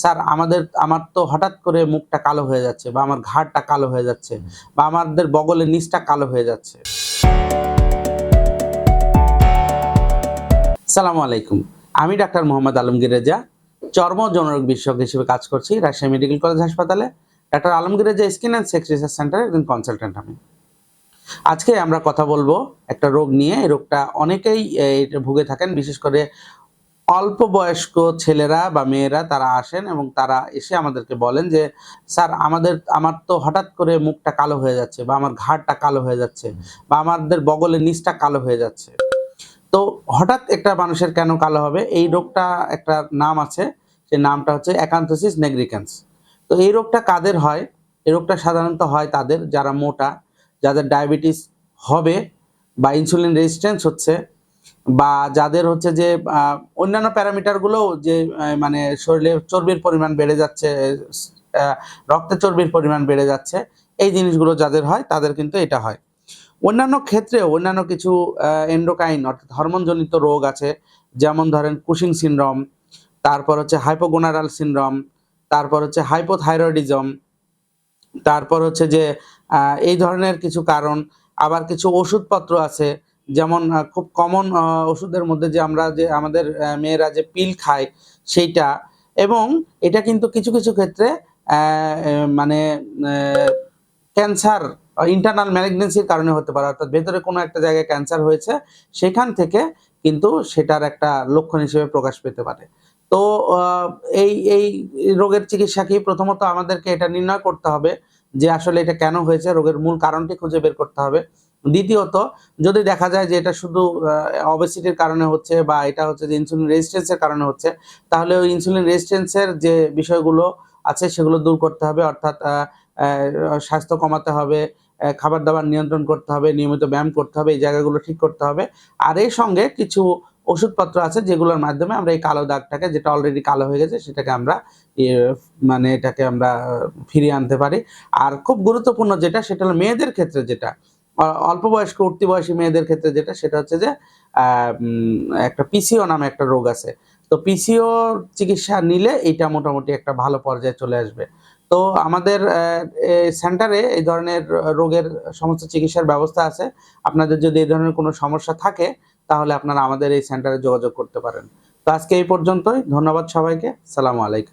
Sir আমাদের আমার তো হঠাৎ করে মুখটা কালো হয়ে যাচ্ছে বা আমার ঘাড়টা কালো হয়ে যাচ্ছে বা আমাদের বগলের নিচটা কালো হয়ে যাচ্ছে। সালামু আলাইকুম। আমি ডাক্তার মোহাম্মদ আলমগীর রেজা চর্ম জনরোগ বিশেষজ্ঞ হিসেবে কাজ করছি রাজশাহী মেডিকেল কলেজ হাসপাতালে। Doctor Alamgir Reza skin and sex research সেন্টারের একজন কনসালটেন্ট আমি। আজকে আমরা কথা বলব একটা রোগ নিয়ে। এই রোগটা অনেকেই ভুগে থাকেন বিশেষ করে অল্প বয়স্ক ছেলেরা বা মেয়েরা তারা আসেন এবং তারা এসে আমাদেরকে বলেন যে, স্যার, আমাদের, আমার তো হঠাৎ করে মুখটা কালো হয়ে যাচ্ছে বা আমার ঘাড়টা কালো হয়ে যাচ্ছে বা আমাদের বগলের নিচটা কালো হয়ে যাচ্ছে। তো হঠাৎ একটা মানুষের কেন কালো হবে? এই রোগটা একটা নাম আছে সেই নামটা হচ্ছে অ্যাকান্থোসিস নেগ্রিক্যান্স তো এই রোগটা কাদের হয়? এই রোগটা সাধারণত হয় তাদের যারা মোটা, যাদের ডায়াবেটিস হবে বা ইনসুলিন রেজিস্ট্যান্স হচ্ছে বা যাদের হচ্ছে যে অন্যান্য প্যারামিটারগুলো যে মানে শরীরে চর্বির পরিমাণ বেড়ে যাচ্ছে রক্তে চর্বির পরিমাণ বেড়ে যাচ্ছে, এই জিনিসগুলো যাদের হয় তাদের কিন্তু এটা হয়। অন্যান্য ক্ষেত্রেও অন্যান্য কিছু এন্ডোকাইন অর্থাৎ হরমোনজনিত রোগ আছে, যেমন ধরেন কুশিং সিনড্রোম তারপর হচ্ছে হাইপোগোনারাল সিনড্রোম তারপর হচ্ছে হাইপোথাইরয়েডিজম তারপর হচ্ছে যে এই ধরনের কিছু কারণ, আবার কিছু ওষুধপত্র আছে যেমন খুব কমন ওষুধের মধ্যে যে আমরা যে আমাদের মেয়েরা যে পিল খায় সেইটা এবং এটা কিন্তু কিছু কিছু ক্ষেত্রে মানে ক্যান্সার ইন্টারনাল ম্যালিগনেন্সির কারণে হতে পারে। অর্থাৎ ভেতরে কোনো একটা জায়গায় ক্যান্সার হয়েছে, সেখান থেকে কিন্তু সেটার একটা লক্ষণ হিসেবে প্রকাশ পেতে পারে। তো এই এই রোগের চিকিৎসা কি প্রথমত আমাদেরকে এটা নির্ণয় করতে হবে যে আসলে এটা কেন হয়েছে, রোগের মূল কারণটি খুঁজে বের করতে হবে। দ্বিতীয়ত, যদি দেখা যায় যে এটা শুধু অবেসিটির কারণে হচ্ছে বা এটা হচ্ছে যে ইনসুলিন রেজিস্ট্যান্সের কারণে হচ্ছে, তাহলে ওই ইনসুলিন রেজিস্ট্যান্সের যে বিষয়গুলো আছে সেগুলো দূর করতে হবে। অর্থাৎ স্বাস্থ্য কমাতে হবে খাবার দাবার নিয়ন্ত্রণ করতে হবে, নিয়মিত ব্যায়াম করতে হবে, এই জায়গাগুলো ঠিক করতে হবে। আর এর সঙ্গে কিছু ওষুধপত্র আছে যেগুলোর মাধ্যমে আমরা এই কালো দাগটাকে, যেটা অলরেডি কালো হয়ে গেছে, সেটাকে আমরা মানে এটাকে আমরা ফিরিয়ে আনতে পারি। আর খুব গুরুত্বপূর্ণ যেটা, সেটা হলো মেয়েদের ক্ষেত্রে যেটা অল্প বয়স্ক, উঠতি বয়সী মেয়েদের ক্ষেত্রে যেটা, সেটা হচ্ছে যে একটা পিসিও নামে একটা রোগ আছে। তো পিসিও চিকিৎসা নিলে এটা মোটামুটি একটা ভালো পর্যায়ে চলে আসবে। তো আমাদের সেন্টারে এই ধরনের রোগের সমস্ত চিকিৎসার ব্যবস্থা আছে। আপনাদের যদি এই ধরনের কোনো সমস্যা থাকে, তাহলে আপনারা আমাদের এই সেন্টারে যোগাযোগ করতে পারেন। তো আজকে এই পর্যন্তই। ধন্যবাদ সবাইকে। সালামু আলাইকুম।